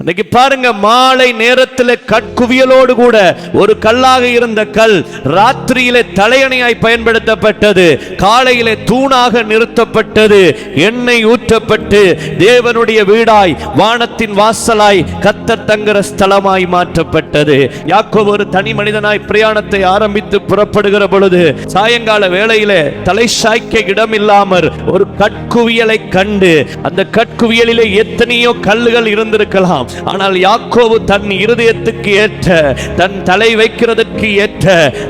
இன்னைக்கு பாருங்க மாலை நேரத்தில் கற்குவியலோடு கூட ஒரு கல்லாக இருந்த கல் ராத்திரியிலே தலையணையாய் பயன்படுத்தப்பட்டது காலையிலே தூணாக நிறுத்தப்பட்டது எண்ணெய் ஊற்றப்பட்டு தேவனுடைய வீடாய் வானத்தின் வாசலாய் கத்தர் தங்குற ஸ்தலமாய் மாற்றப்பட்டது. யாக்கோ ஒரு தனி மனிதனாய் பிரயாணத்தை ஆரம்பித்து புறப்படுகிற பொழுது சாயங்கால வேளையிலே தலை சாய்க்க இடம் இல்லாமற் ஒரு கற்குவியலை கண்டு அந்த கற்குவியலிலே எத்தனையோ கல்லுகள் இருந்திருக்கலாம். ஆனால் யாக்கோவு தன் இருதயத்துக்கு ஏற்ற தன் தலை வைக்கிறதற்கு ஏற்ற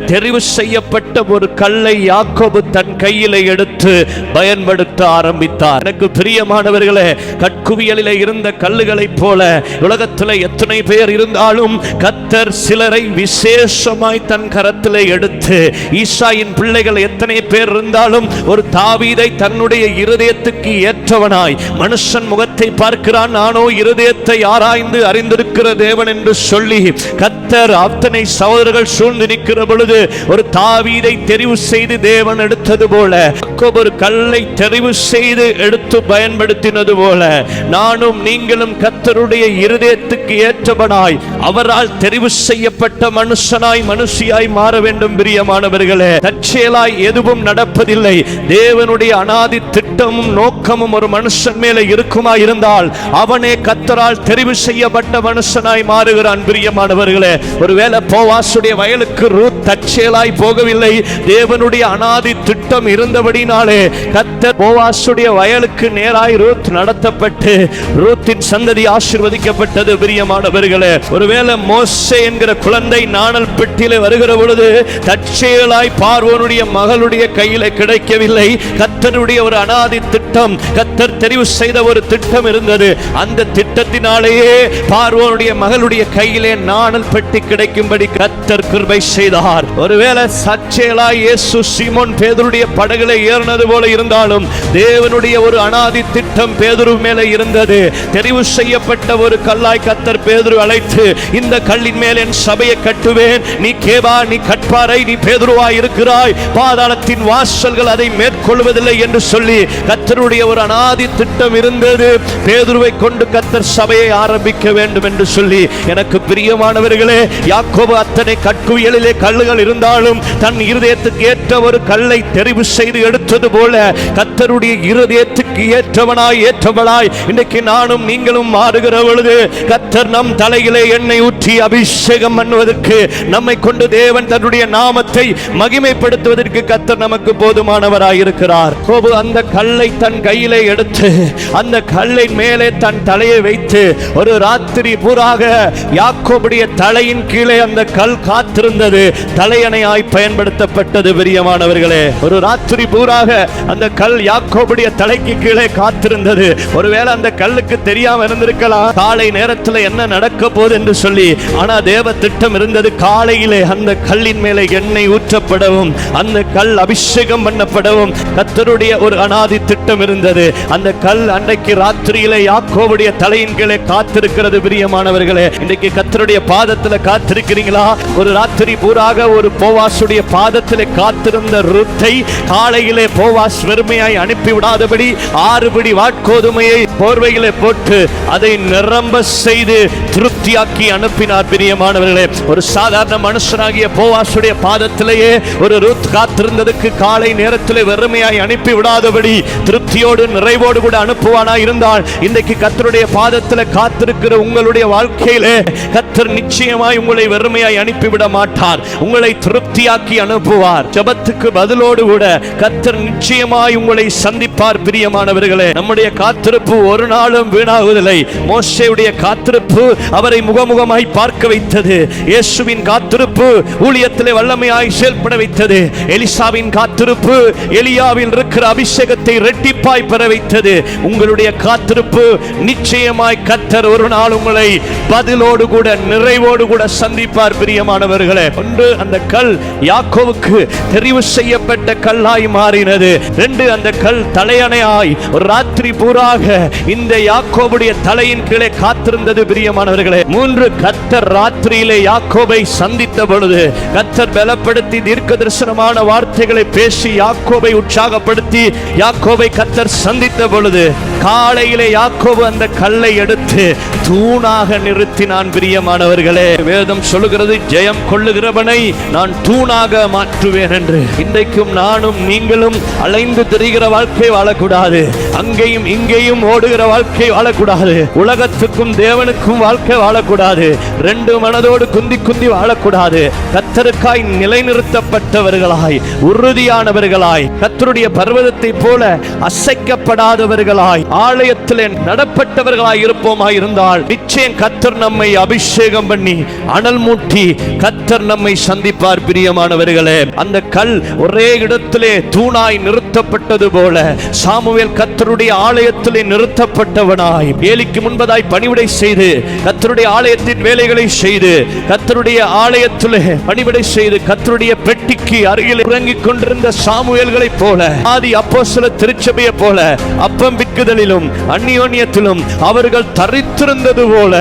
தெரிவு செய்யப்பட்ட ஒரு கல்லை யாக்கோபு தன் கையிலே எடுத்து பயன்படுத்த ஆரம்பித்தார். எனக்கு பிரியமானவர்களே கற்குவியலில் இருந்த கல்லுகளைப் போல உலகத்தில் எத்தனை பேர் இருந்தாலும் கத்தர் சிலரை விசேஷமாய் தன் கரத்திலே எடுத்து ஈசாயின் பிள்ளைகள் எத்தனை பேர் இருந்தாலும் ஒரு தாவீதை தன்னுடைய இருதயத்துக்கு ஏற்றவனாய் மனுஷன் முகத்தை பார்க்கிறான் நானோ இருதயத்தை ஆராய்ந்து அறிந்திருக்கிற தேவன் என்று சொல்லி கத்தர் அத்தனை சகோதரர்கள் சூழ்ந்து நிற்கிற பொழுது ஒரு தாவீதை தெரிவு செய்து தேவன் எடுத்தது போல ஒரு கல்லை தெரிவு செய்து எடுத்து பயன்படுத்தினது போல நானும் நீங்களும் கத்தருடைய இருதயத்துக்கு ஏற்றபடாய் அவரால் தெரிவு செய்யப்பட்ட மனுஷனாய் மனுஷியாய் மாற வேண்டும் பிரியமானவர்களே. தற்செயலாய் எதுவும் நடப்பதில்லை. தேவனுடைய அனாதி திட்டமும் நோக்கமும் ஒரு மனுஷன் மேல இருக்குமா இருந்தால் அவனே கத்தரால் தெரிவு செய்யப்பட்ட மனுஷனாய் மாறுகிறான் பிரியமானவர்களே. ஒருவேளை போவாசுடைய வயலுக்கு ரூத் தற்செயலாய் போகவில்லை. தேவனுடைய அனாதி திட்டம் இருந்தபடினாலே கத்தர் போவாசுடைய வயலுக்கு நேராய் ரூத் நடத்தப்பட்டு ரூத்தின் சந்ததி ஆசிர்வதிக்கப்பட்டது பிரியமானவர்களே. ஒரு ஒருவேளை மோசே என்கிற குழந்தை நாணல் பெட்டிலே வருகிற பொழுது தற்செயலாய் பார்வோனுடைய மகளுடைய கையில கிடைக்கவில்லை. கத்தருடைய ஒரு அனாதி திட்டம் கத்தர் தெரிவு செய்த ஒரு திட்டம் இருந்தது. அந்த திட்டத்தினாலேயே பார்வோனுடைய மகளுடைய கையிலே நாணல் பெட்டி கிடைக்கும்படி கத்தர் கிருபை செய்தார். ஒருவேளை சச்சேலாய் இயேசு சிமோன் பேதுருடைய படகுல ஏறினது போல இருந்தாலும் தேவனுடைய ஒரு அனாதி திட்டம் பேதுரு மேலே இருந்தது. தெரிவு செய்யப்பட்ட ஒரு கல்லாய் கத்தர் பேதுரு அழைத்து இந்த கல்லின் மேல் என் சபையை கட்டுவேன். நீ கேவா நீ கட்பாரை நீ பேதுருவாய் இருக்கிறாய். பாதாளத்தின் வாசல்கள் அதை மேற்கொள்வதில்லை என்று சொல்லி கத்தருடைய ஒரு அனாதி திட்டம் இருந்தது. பேதுருவை கொண்டு கத்தர் சபையை ஆரம்பிக்க வேண்டும் என்று சொல்லி எனக்கு பிரியமானவர்களே யாக்கோபு அத்தனை கற்குவியலிலே கல்லுகள் இருந்தாலும் தன் இருதயத்துக்கு ஏற்ற ஒரு கல்லை தெரிவு செய்து எடுத்தது போல கத்தருடைய இருதயத்துக்கு ஏற்றவனாய் ஏற்றவளாய். இன்னைக்கு நானும் நீங்களும் மாறுகிற பொழுது கத்தர் நம் தலையிலே எண்ணெய் ஊற்றி அபிஷேகம் பண்ணுவதற்கு நம்மை கொண்டு தேவன் தன்னுடைய நாமத்தை மகிமைப்படுத்துவதற்கு கத்தர் நமக்கு போதுமானவராய் இருக்கிறார் கோபு அந்த கல்லை தன் கையிலே எடுத்து அந்த கல்லை மேலே தன் தலையை வைத்து ஒரு ராத்திரி பூராக யாக்கோபுடைய தலையின் கீழே அந்த கல் காத்திருந்தது. தலையணையாய் பயன்படுத்தப்பட்டது பிரியமானவர்களே. ஒரு ராத்திரி பூராக அந்த கல் யாக்கோபுடைய தலைக்கு கீழே காத்திருந்தது. ஒருவேளை அந்த கல்லுக்கு தெரியாம இருந்திருக்கலாம். காலை நேரத்தில் என்ன நடக்க போகுது என்று சொல்லி ஆனா தேவ திட்டம் இருந்தது காலையிலே. அந்த கல்லின் மேலே எண்ணெய் ஊற்றப்படவும் அந்த கல் அபிஷேகம் பண்ணப்படவும். கத்தருடைய ஒரு அனாதி திட்டம் இருந்தது. அந்த கல் அன்றைக்கு ராத்திரியிலே யாக்கோவுடைய தலையின் கீழே காத்திருக்கிறது பிரியமானவர்களே. இன்றைக்கு கத்தருடைய பாதத்துல காத்திருக்கிறீங்களா? ஒரு ராத்திரி பூராக ஒரு போவாசுடைய பாதத்தில் காத்திருந்த ருத்தை காலையிலே போவாஸ் வெறுமையாய் அனுப்பி விடாதபடி ஆறுபடி வாட்கோதுமையை போர்வையிலே போட்டு அதை நிரம்ப செய்து திருப்தியாக்கிய அனுப்பினார் பிரியமானவர்களே. ஒரு சாதாரண மனுஷனாகிய போவாசுடைய பாதத்திலேயே ஒரு ரூத் காத்திருந்ததுக்கு காலை நேரத்தில் வெறுமையாய் அனுப்பி விடாதபடி திருப்தியோடு நிறைவோடு கூட அனுப்புவானா இருந்தால் இன்றைக்கு கத்தருடைய பாதத்தில் காத்திருக்கிற உங்களுடைய வாழ்க்கையிலே கத்தர் நிச்சயமாய் உங்களை வெறுமையாய் அனுப்பிவிட மாட்டார். உங்களை திருப்தியாக்கி அனுப்புவார். ஜபத்துக்கு பதிலோடு கூட கத்தர் நிச்சயமாய் உங்களை சந்திப்பார் பிரியமானவர்களே. நம்முடைய காத்திருப்பு ஒரு நாளும் வீணாகுவதில்லை. மோசையுடைய காத்திருப்பு அவரை முகமுக முகமுகமாய் பார்க்க வைத்தது. இயேசுவின் காத்திருப்பு ஊழியத்திலே வல்லமையாய் செயல்பட வைத்தது. எலிசாவின் காத்திருப்பு எலியாவில் இருக்கிற அபிஷேகத்தை ரெட்டிப்பாய் பெற வைத்தது. உங்களுடைய காத்திருப்பு நிச்சயமாய் கத்தர் ஒரு நாள் உங்களை பதிலோடு கூட நிறைவோடு கூட சந்திப்பார் பிரியமானவர்களே. ஒன்று அந்த கல் யாக்கோவுக்கு தெரிவு செய்யப்பட்ட கல்லாய் மாறினது. ரெண்டு அந்த கல் தலையணையாய் ஒரு ராத்திரி பூராக இந்த யாக்கோவுடைய தலையின் கீழே காத்திருந்தது பிரியமானவர்களே. மூன்று கத்தர் ராத்திரியிலே யாக்கோபை சந்தித்த பொழுது கத்தர் பலப்படுத்தி தீர்க்க தரிசனமான வார்த்தைகளை பேசி யாக்கோபை உற்சாகப்படுத்தி யாக்கோபை கத்தர் சந்தித்த பொழுது காலையிலே யாக்கோபு அந்த கல்லை எடுத்து தூணாக நிறுத்தினான் பிரியமானவர்களே வேதம் சொல்லுகிறது ஜெயம் கொள்ளுகிறவனை நான் தூணாக மாற்றுவேன் என்று. இன்றைக்கும் நானும் நீங்களும் அலைந்து திரிகிற வாழ்க்கை வாழக்கூடாது. அங்கேயும் இங்கேயும் ஓடுகிற வாழ்க்கை வாழக்கூடாது. உலகத்துக்கும் தேவனுக்கும் வாழ்க்கை வாழக்கூடாது. வாழக்கூடாது ரெண்டு மனதோடு குந்தி குந்தி வாழக்கூடாது. கத்தருக்காய் நிலைநிறுத்தப்பட்டவர்களாய் உறுதியானவர்களாய் கத்தருடைய பர்வதத்தை போல அசைக்கப்படாதவர்களாய் ஆலயத்தில் நடப்பட்டவர்களாய் இருப்போமாய் இருந்தால் நிச்சயம் கத்தர் நம்மை அபிஷேகம் பண்ணி அனல் மூட்டி கத்தர் நம்மை சந்திப்பார் பிரியமானவர்களே. அந்த கல் ஒரே இடத்திலே தூணாய் நிறுத்தப்பட்டது போல சாமுவேல் கத்தருடைய ஆலயத்திலே நிறுத்தப்பட்டவனாய் ஏலிக்கு முன்பதாய் பணிவிடை செய்து கத்தருடைய ஆலயத்தை ஆலயத்தின் வேலைகளை செய்து கத்தருடைய ஆலயத்திலே பணிபடை செய்து கத்தருடைய பெட்டிக்கு அருகில் உறங்கிக் கொண்டிருந்த சாமுவேல்களைப் போல ஆதி அப்போ சில திருச்சபையை போல அப்பம் விற்குதலிலும் அந்நியோன்யத்திலும் அவர்கள் தரித்திருந்தது போல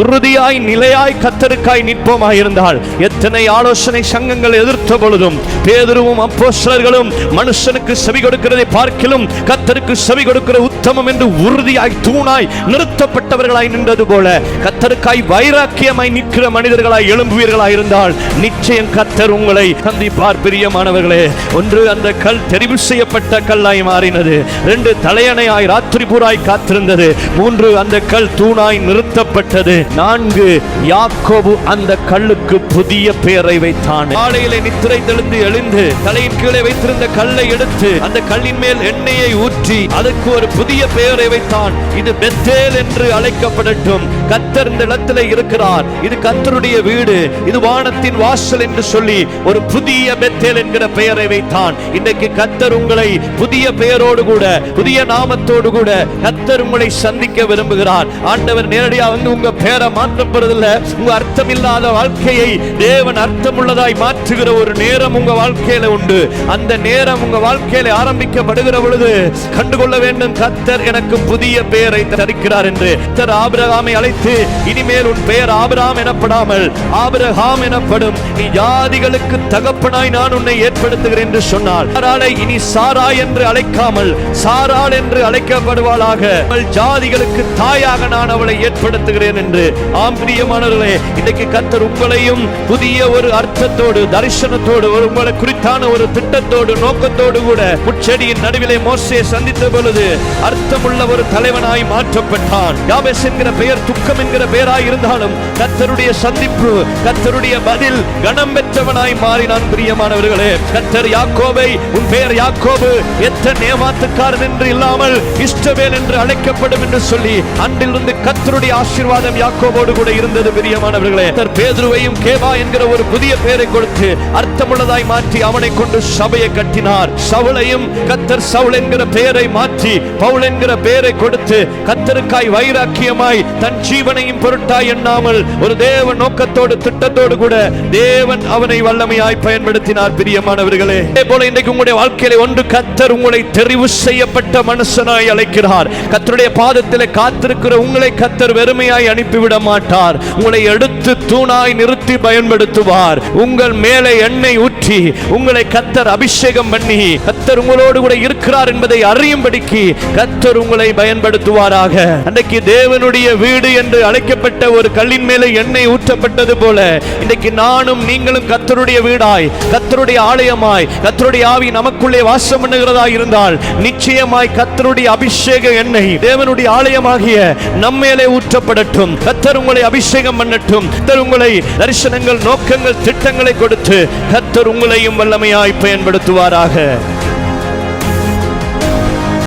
உறுதியாய் நிலையாய் கத்தருக்காய் நிற்போமாயிருந்தால் எத்தனை ஆலோசனை சங்கங்கள் எதிர்த்த பொழுதும் பேதுருவும் அப்போஸ்தலர்களும் மனுஷனுக்கு செவி கொடுக்கிறதை பார்க்கிலும் கத்தருக்கு செவி கொடுக்கிற உத்தமம் என்று உறுதியாய் தூணாய் நிறுத்தப்பட்டவர்களாய் நின்றது போல கத்தருக்காய் வைராக்கியமாய் நிற்கிற மனிதர்களாய் எழும்புவீர்களாய் இருந்தால் நிச்சயம் கத்தர் உங்களை சந்திப்பார் பிரியமானவர்களே ஒன்று அந்த கல் தெரிவு செய்யப்பட்ட கல்லாய் மாறினது. ரெண்டு தலையணையாய் ராத்திரி பூராய் காத்திருந்தது. மூன்று அந்த கல் தூணாய் நிறுத்தப்பட்டது. நான்கு யாக்கோபு அந்த கல்லுக்கு புதிய பெயரை வைத்தான். காலையில நித்திரை தெளிந்து எழுந்து தலையின் கீழே வைத்திருந்த கல்லை எடுத்து அந்த கல்லின் மேல் எண்ணெயை ஊற்றி அதற்கு ஒரு புதிய பெயரை வைத்தான். இது பெத்தேல் என்று அழைக்கப்படட்டும். கத்தர் இந்த இடத்திலே இருக்கிறார். இது கத்தருடைய வீடு. இது வானத்தின் வாசல் என்று சொல்லி ஒரு புதிய பெத்தேல் என்கிற பெயரை வைத்தான். இன்றைக்கு கத்தர் உங்களை புதிய பெயரோடு கூட புதிய நாமத்தோடு கூட கத்தர் உங்களை சந்திக்க விரும்புகிறார். ஆண்டவர் நேரடியாக வந்து உங்க பெயரை மாற்றப்படுறதில்ல. உங்க அர்த்தம் இல்லாத வாழ்க்கையை தேவன் அர்த்தம் உள்ளதாய் மாற்றுகிற ஒரு நேரம் உங்க வாழ்க்கையில உண்டு. அந்த நேரம் உங்க வாழ்க்கையில ஆரம்பிக்கப்படுகிற பொழுது கண்டுகொள்ள வேண்டும் கத்தர் எனக்கு புதிய பெயரை தருக்கிறார் என்று. கத்தர் ஆபிரகாமை அழைத்து இனிமேல் உன் பெயர் ஆபிராம் எனப்படாமல் ஆபிரகாம் எனப்படும். நீ ஜாதிகளுக்கு தகப்பனாய் நான் உன்னை ஏற்படுத்துகிறேன் என்று சொன்னார் சாராளை இனி சாரா என்று அழைக்காமல் சாராள் என்று அழைக்கப்படுவாளாக. ஜாதிகளுக்கு தாயாக நான் அவளை ஏற்படுத்துகிறேன் என்று. ஆம் பிரியமானவர்களே இன்றைக்கு கத்தர் உங்களையும் புதிய ஒரு அர்த்தத்தோடு தரிசனத்தோடு ஒரு உங்களை குறித்தான ஒரு திட்டத்தோடு நோக்கத்தோடு கூட முச்செடியின் நடுவிலே மோசையை சந்தித்த பொழுது அர்த்தமுள்ள ஒரு தலைவனாய் மாற்றப்பட்டான். யாபேஸ் என்கிற பெயர் துக்கம் என்கிற பெயராய் இருந்தால் இருந்தாலும் கத்தருடைய சந்திப்பு கத்தருடைய பதில் கணம் பெற்றவனாய் மாறினான் பிரியமானவர்களே. கத்தர் யாக்கோபை உன் பெயர் யாக்கோபு. எத்தனை ஏமாத்துக்காரன் என்று இல்லாமல் இஷ்டவேல் என்று அழைக்கப்படும் என்று சொல்லி அன்றிலிருந்து கத்தருடைய ஆசீர்வாதம் யாக்கோபோடு கூட இருந்தது பிரியமானவர்களே. கர்த்தர் பேதுருவையும் கேவா என்கிற ஒரு புதிய பெயரை கொடுத்து அர்த்தமுள்ளதாய் மாற்றி அவனை கொண்டு சபையை கட்டினார். சவுளையும் கத்தர் சவுல் என்கிற பெயரை மாற்றி பவுல் என்கிற பெயரை கொடுத்து கத்தருக்காய் வைராக்கியமாய் தன் ஜீவனையும் பொருட்டாய் எண்ணாமல் ஒரு தேவ நோக்கத்தோடு திட்டத்தோடு கூட தேவன் அவனை வல்லமையாய் பயன்படுத்தினார் பிரியமானவர்களே. அதே போல இன்றைக்கு உங்களுடைய வாழ்க்கையில ஒன்று கத்தர் உங்களை தெரிவு செய்யப்பட்ட மனுஷனாய் அழைக்கிறார். கத்தருடைய பாதத்தில் காத்திருக்கிற உங்களை கத்தர் வெறுமையாய் அனுப்பிவிட மாட்டார். உங்களை எடுத்து தூணாய் நிறுத்தி பயன்படுத்துவார். உங்கள் மேலே எண்ணெய் ஊற்றி உங்களை கத்தர் அபிஷேகம் பண்ணி கத்தர் உங்களோடு கூட இருக்கிறார் என்பதை அறியும்படிக்கு கத்தர் உங்களை பயன்படுத்துவாராக. அன்றைக்கு தேவனுடைய வீடு என்று அழைக்கப்பட்ட ஒரு ஒரு கல்லின் மேலே எண்ணெய் ஊற்றப்பட்டது போல இன்றைக்கு நானும் நீங்களும் கத்தருடைய வீடாய் கத்தருடைய ஆலயமாய் கத்தருடைய ஆவி நமக்குள்ளே வாசம் பண்ணுகிறதா இருந்தால் நிச்சயமாய் கத்தருடைய அபிஷேக எண்ணெய் தேவனுடைய ஆலயமாகிய நம்மேலே ஊற்றப்படட்டும். கத்தர் உங்களை அபிஷேகம் பண்ணட்டும். கத்தர் உங்களை தரிசனங்கள் நோக்கங்கள் திட்டங்களை கொடுத்து கத்தர் உங்களையும் வல்லமையாய் பயன்படுத்துவாராக.